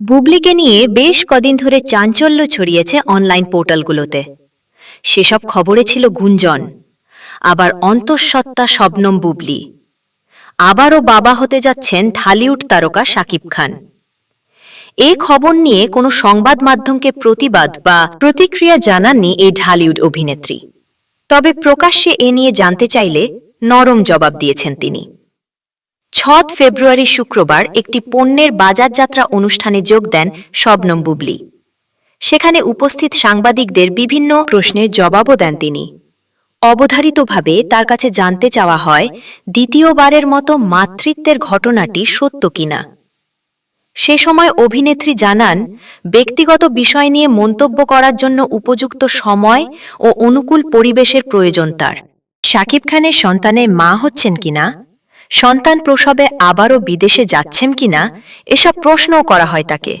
বুবলিকে নিয়ে বেশ কদিন ধরে চাঞ্চল্য ছড়িয়েছে অনলাইন পোর্টালগুলোতে। সেসব খবরে ছিল গুঞ্জন, আবার অন্তঃসত্ত্বা শবনম বুবলি। আবারও বাবা হতে যাচ্ছেন ঢালিউড তারকা শাকিব খান। এই খবর নিয়ে কোনো সংবাদ মাধ্যমকে প্রতিবাদ বা প্রতিক্রিয়া জানাননি এই ঢালিউড অভিনেত্রী। তবে প্রকাশ্যে এ নিয়ে জানতে চাইলে নরম জবাব দিয়েছেন তিনি। ছয় ফেব্রুয়ারি শুক্রবার একটি পণ্যের বাজারযাত্রা অনুষ্ঠানে যোগ দেন শবনম বুবলি। সেখানে উপস্থিত সাংবাদিকদের বিভিন্ন প্রশ্নের জবাবও দেন তিনি। অবধারিতভাবে তার কাছে জানতে চাওয়া হয়, দ্বিতীয়বারের মতো মাতৃত্বের ঘটনাটি সত্য কিনা। সে সময় অভিনেত্রী জানান, ব্যক্তিগত বিষয় নিয়ে মন্তব্য করার জন্য উপযুক্ত সময় ও অনুকূল পরিবেশের প্রয়োজন তার। শাকিব খানের সন্তানে মা হচ্ছেন কিনা? সন্তান প্রসবে আবারও বিদেশে যাচ্ছেন কিনা এসব প্রশ্নও করা হয় তাকে।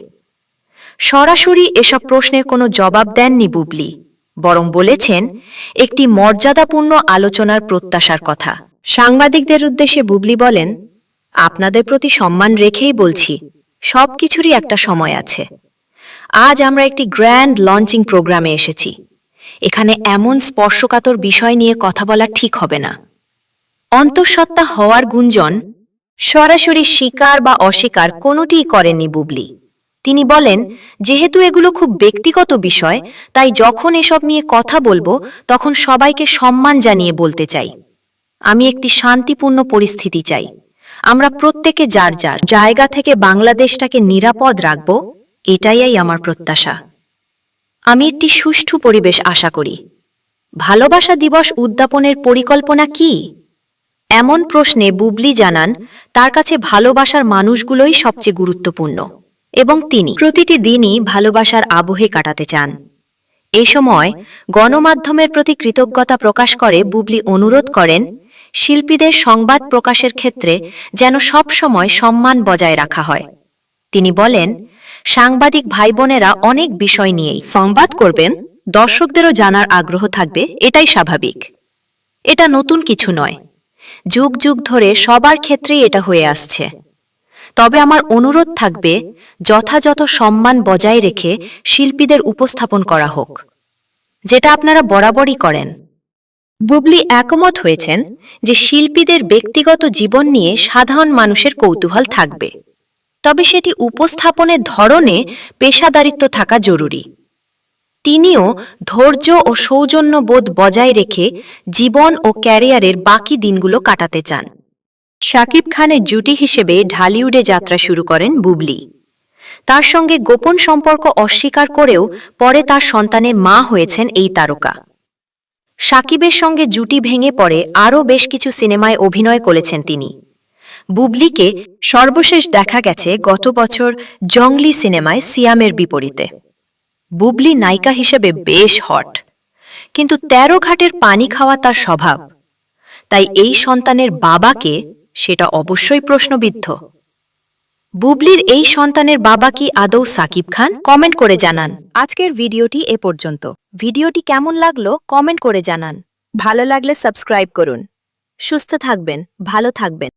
সরাসরি এসব প্রশ্নের কোনো জবাব দেননি বুবলি, বরং বলেছেন, একটি মর্যাদাপূর্ণ আলোচনার প্রত্যাশার কথা। সাংবাদিকদের উদ্দেশ্যে বুবলি বলেন, আপনাদের প্রতি সম্মান রেখেই বলছি, সব কিছুরই একটা সময় আছে। আজ আমরা একটি গ্র্যান্ড লঞ্চিং প্রোগ্রামে এসেছি। এখানে এমন স্পর্শকাতর বিষয় নিয়ে কথা বলা ঠিক হবে না। অন্তঃসত্ত্বা হওয়ার গুঞ্জন, সরাসরি স্বীকার বা অস্বীকার কোনোটিই করেননি বুবলি। তিনি বলেন, যেহেতু এগুলো খুব ব্যক্তিগত বিষয়, তাই যখন এসব নিয়ে কথা বলব, তখন সবাইকে সম্মান জানিয়ে বলতে চাই। আমি একটি শান্তিপূর্ণ পরিস্থিতি চাই। আমরা প্রত্যেকে যার যার জায়গা থেকে বাংলাদেশটাকে নিরাপদ রাখব, এটাই আমার প্রত্যাশা। আমি একটি সুষ্ঠু পরিবেশ আশা করি। ভালোবাসা দিবস উদ্যাপনের পরিকল্পনা কি? এমন প্রশ্নে বুবলি জানান, তার কাছে ভালোবাসার মানুষগুলোই সবচেয়ে গুরুত্বপূর্ণ এবং তিনি প্রতিটি দিনই ভালোবাসার আবহে কাটাতে চান। এ সময় গণমাধ্যমের প্রতি কৃতজ্ঞতা প্রকাশ করে বুবলি অনুরোধ করেন, শিল্পীদের সংবাদ প্রকাশের ক্ষেত্রে যেন সব সময় সম্মান বজায় রাখা হয়। তিনি বলেন, সাংবাদিক ভাই বোনেরা অনেক বিষয় নিয়েই সংবাদ করবেন, দর্শকদেরও জানার আগ্রহ থাকবে, এটাই স্বাভাবিক। এটা নতুন কিছু নয়। যুগ যুগ ধরে সবার ক্ষেত্রেই এটা হয়ে আসছে। তবে আমার অনুরোধ থাকবে, যথাযথ সম্মান বজায় রেখে শিল্পীদের উপস্থাপন করা হোক, যেটা আপনারা বরাবরই করেন। বুবলি একমত হয়েছেন যে শিল্পীদের ব্যক্তিগত জীবন নিয়ে সাধারণ মানুষের কৌতূহল থাকবে। তবে সেটি উপস্থাপনের ধরনে পেশাদারিত্ব থাকা জরুরি। তিনিও ধৈর্য ও সৌজন্যবোধ বজায় রেখে জীবন ও ক্যারিয়ারের বাকি দিনগুলো কাটাতে চান। শাকিব খানের জুটি হিসেবে ঢালিউডে যাত্রা শুরু করেন বুবলি। তার সঙ্গে গোপন সম্পর্ক অস্বীকার করেও পরে তার সন্তানের মা হয়েছেন এই তারকা। সাকিবের সঙ্গে জুটি ভেঙে পড়ে আরও বেশ কিছু সিনেমায় অভিনয় করেছেন তিনি। বুবলিকে সর্বশেষ দেখা গেছে গত বছর জংলি সিনেমায় সিয়ামের বিপরীতে। বুবলি নায়িকা হিসেবে বেশ হট। কিন্তু তেরো ঘাটের পানি খাওয়া তার স্বভাব। তাই এই সন্তানের বাবাকে সেটা অবশ্যই প্রশ্নবিদ্ধ। বুবলির এই সন্তানের বাবা কি আদৌ সাকিব খান? কমেন্ট করে জানান। আজকের ভিডিওটি এ পর্যন্ত। ভিডিওটি কেমন লাগল কমেন্ট করে জানান। ভালো লাগলে সাবস্ক্রাইব করুন। সুস্থ থাকবেন, ভালো থাকবেন।